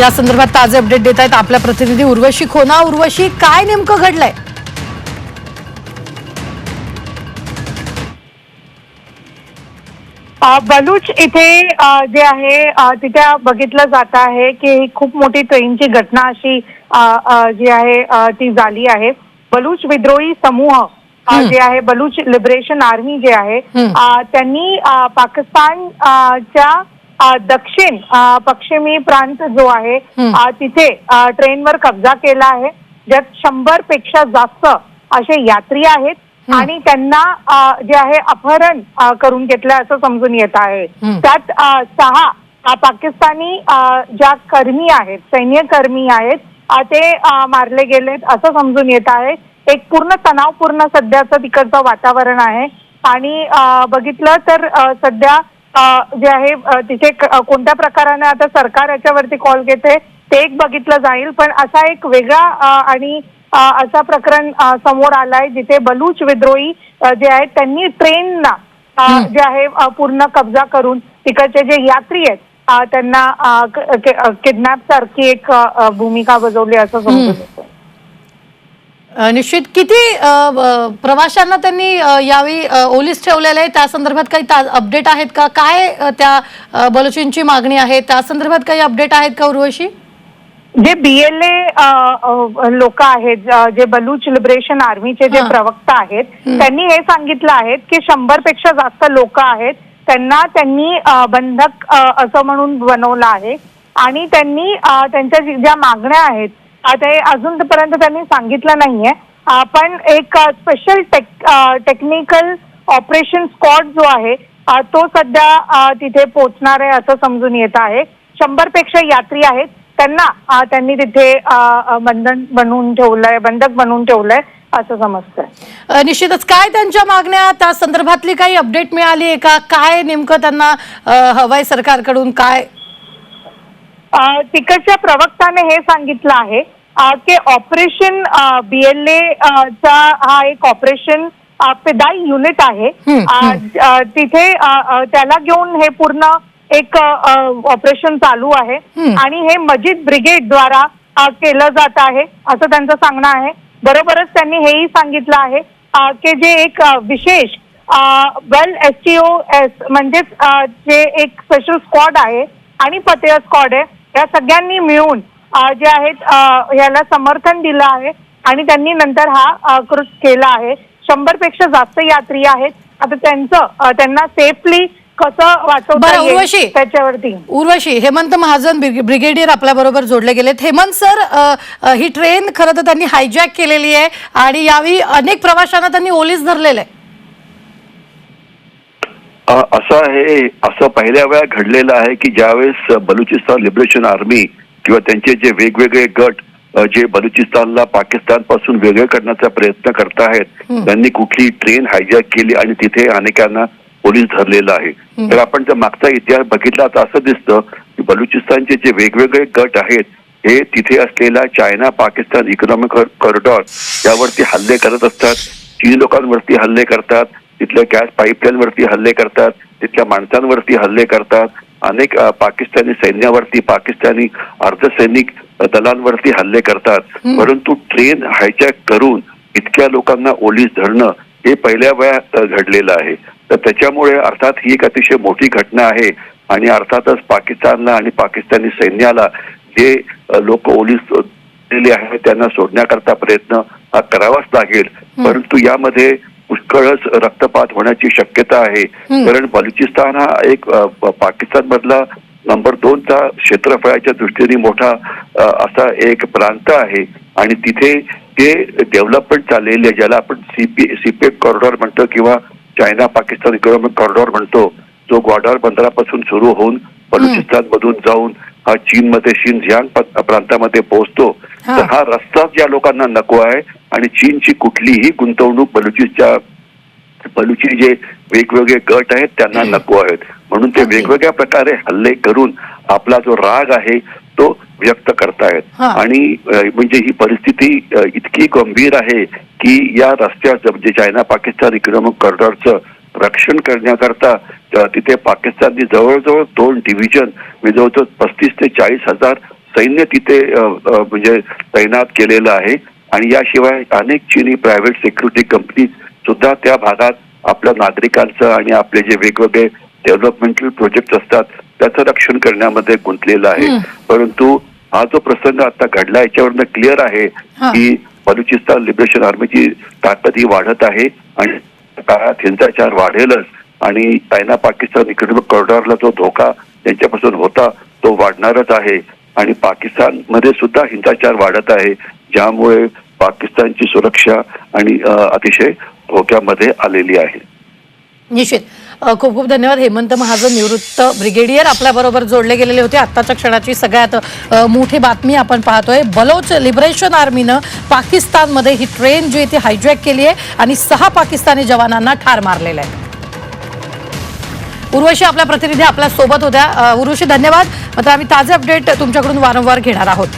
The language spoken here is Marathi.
या संदर्भात ताजे अपडेट देत आहेत आपल्या प्रतिनिधी उर्वशी खोना. उर्वशी काय नेमकं घडलंय? बलूच इथे जे आहे तिथे बघितलं जात आहे की ही खूप मोठी ट्रेनची घटना अशी जी आहे ती झाली आहे. बलूच विद्रोही समूह. जे आहे बलूच लिबरेशन आर्मी जे आहे त्यांनी अ, दक्षिण पश्चिमी प्रांत जो आहे तिथे ट्रेनवर कब्जा केला आहे. ज्यात शंभरपेक्षा जास्त असे यात्री आहेत. आणि त्यांना जे आहे अपहरण करून घेतलं असं समजून येत आहे. त्यात सहा पाकिस्तानी ज्या कर्मी आहेत सैन्य कर्मी आहेत ते मारले गेलेत असं समजून येत आहे. एक पूर्ण तणावपूर्ण सध्याचं तिकडचं वातावरण आहे. आणि बघितलं तर सध्या जे आहे तिथे कोणत्या प्रकाराने आता सरकार याच्यावरती कॉल घेते ते एक बघितलं जाईल पण असा एक वेगळा आणि असा प्रकरण समोर आलाय जिथे बलूच विद्रोही जे आहेत त्यांनी ट्रेनला. जे आहे पूर्ण कब्जा करून तिकडचे जे यात्री आहेत त्यांना किडनॅप सारखी एक भूमिका बजावली असं समजून हं. निश्चित. किती प्रवाशांना त्यांनी यावेळी ओलीस ठेवलेलं आहे त्या संदर्भात काही अपडेट आहेत का? काय त्या बलुचींची मागणी आहे? त्या संदर्भात काही अपडेट आहेत का उर्वशी? जे बीएलए लोक आहेत जे बलूच लिबरेशन आर्मीचे जे. प्रवक्ता आहेत. त्यांनी हे सांगितलं आहेत की शंभरपेक्षा जास्त लोक आहेत त्यांना त्यांनी बंधक असं म्हणून बनवलं आहे. आणि त्यांनी त्यांच्या ज्या मागण्या आहेत आता हे अजूनपर्यंत त्यांनी सांगितलं नाहीये. पण एक special tech technical operation squad जो आहे तो सध्या तिथे पोहोचणार आहे असं समजून येत आहे. शंभरपेक्षा यात्री आहेत. त्यांना त्यांनी तिथे बंधन बनवून ठेवलंय बंधक बनवून ठेवलंय असं समजतंय. निश्चितच. काय त्यांच्या मागण्या? त्या संदर्भातली काही अपडेट मिळाली आहे का काय नेमकं त्यांना अ, सरकारकडून? काय तिकडच्या प्रवक्त्याने हे सांगितलं आहे की ऑपरेशन बीएलए चा हा एक ऑपरेशन अ, फिदाई युनिट आहे. तिथे त्याला घेऊन हे पूर्ण एक ऑपरेशन चालू आहे. आणि हे मजीद ब्रिगेडद्वारा अ, केलं जात आहे असं त्यांचं सांगणं आहे. बरोबरच त्यांनी हेही सांगितलं आहे की जे एक विशेष वेल एस टी ओ एस म्हणजेच जे एक स्पेशल स्क्वॉड आहे आणि पतेय स्क्वॉड आहे या सगळ्यांनी मिळून जे आहेत याला समर्थन दिलं आहे आणि त्यांनी नंतर हा कृत केला आहे. शंभरपेक्षा जास्त यात्री आहेत. आता त्यांचं त्यांना सेफली कसं वाचवता उर्वशी. त्याच्यावरती. उर्वशी हेमंत महाजन ब्रिग- ब्रिगेडियर आपल्या बरोबर जोडले गेलेत. हेमंत सर ही ट्रेन खरं तर त्यांनी हायजॅक केलेली आहे आणि यावेळी अनेक प्रवाशांना त्यांनी ओलीस धरलेलं आहे. असं आहे असं पहिल्या वेळा घडलेलं आहे की ज्यावेळेस बलुचिस्तान लिबरेशन आर्मी किंवा त्यांचे जे वेगवेगळे गट जे बलुचिस्तानला पाकिस्तानपासून वेगळे करण्याचा प्रयत्न करतायत हं. त्यांनी कुठली ट्रेन हायजॅक केली आणि तिथे अनेकांना पोलीस धरलेलं आहे. तर आपण जर मागचा इतिहास बघितला तर असं दिसतं की बलुचिस्तानचे जे वेगवेगळे गट आहेत हे तिथे असलेला चायना पाकिस्तान इकॉनॉमिक कॉरिडॉर यावरती हल्ले करत असतात चीनी लोकांवरती हल्ले करतात तिथल्या गॅस पाईपलाईन वरती हल्ले करतात तिथल्या माणसांवरती हल्ले करतात अनेक पाकिस्तानी सैन्यावरती पाकिस्तानी अर्धसैनिक दलांवरती हल्ले करतात. परंतु ट्रेन हायजॅक करून इतक्या लोकांना ओलीस धरणं हे पहिल्या वेळा घडलेलं आहे तर त्याच्यामुळे अर्थात ही एक अतिशय मोठी घटना आहे आणि अर्थातच पाकिस्तानला आणि पाकिस्तानी सैन्याला जे लोक ओलीस आहेत त्यांना सोडण्याकरता प्रयत्न हा करावाच लागेल. परंतु यामध्ये पुष्कळच रक्तपात होण्याची शक्यता आहे. कारण बलुचिस्तान हा एक पाकिस्तान मधला नंबर दोनचा क्षेत्रफळाच्या दृष्टीने मोठा असा एक प्रांत आहे. आणि तिथे जे डेव्हलपमेंट चाललेली आहे ज्याला आपण सीपी सीपेक कॉरिडॉर म्हणतो किंवा चायना पाकिस्तान इकॉनॉमिक कॉरिडॉर म्हणतो. जो ग्वाडार बंदरापासून सुरू होऊन बलुचिस्तान मधून जाऊन हा चीनमध्ये शिनझियांग प्रांतामध्ये पोहोचतो. तर हा रस्ताच या लोकांना नको आहे. आणि चीनची कुठलीही गुंतवणूक बलुचिस्तान बलुची जे वेगवेगळे गट आहेत त्यांना नको आहेत म्हणून ते. वेगवेगळ्या प्रकारे हल्ले करून आपला जो राग आहे तो व्यक्त करतायत. आणि म्हणजे ही परिस्थिती इतकी गंभीर आहे की या रस्त्याचं म्हणजे चायना पाकिस्तान इकॉनॉमिक कॉरिडॉरचं रक्षण करण्याकरता तिथे पाकिस्ताननी जवळजवळ दोन डिव्हिजन म्हणजे जवळजवळ पस्तीस ते चाळीस हजार सैन्य तिथे म्हणजे तैनात केलेलं आहे आणि याशिवाय अनेक चिनी प्रायव्हेट सिक्युरिटी कंपनीज सुद्धा त्या भागात आपल्या नागरिकांचं आणि आपले जे वेगवेगळे डेव्हलपमेंटल प्रोजेक्ट असतात त्याचं रक्षण करण्यामध्ये गुंतलेलं आहे. परंतु हा जो प्रसंग आता घडला याच्यावरनं क्लिअर आहे. की बलुचिस्तान लिबरेशन आर्मीची ताकद ही वाढत आहे आणि काळात हिंसाचार वाढेलच आणि चायना पाकिस्तान इकडे कॉरिडॉरला जो धोका त्यांच्यापासून होता तो वाढणारच आहे. आणि पाकिस्तानमध्ये सुद्धा हिंसाचार वाढत आहे. ज्यामुळे पाकिस्तानची सुरक्षा आणि अतिशय धोक्यामध्ये आलेली आहे. निश्चित. खूप खूप धन्यवाद. हेमंत महाजन निवृत्त ब्रिगेडियर आपल्या बरोबर जोडले गेलेले होते. आत्ताच्या क्षणाची सगळ्यात मोठी बातमी आपण पाहतोय. बलोच लिबरेशन आर्मीनं पाकिस्तानमध्ये ही ट्रेन जी आहे ती हायजॅक केली आहे आणि सहा पाकिस्तानी जवानांना ठार मारलेलं आहे. उर्वशी आपल्या प्रतिनिधी आपल्यासोबत होत्या उर्वशी धन्यवाद. आता आम्ही ताजे अपडेट तुमच्याकडून वारंवार घेणार आहोत.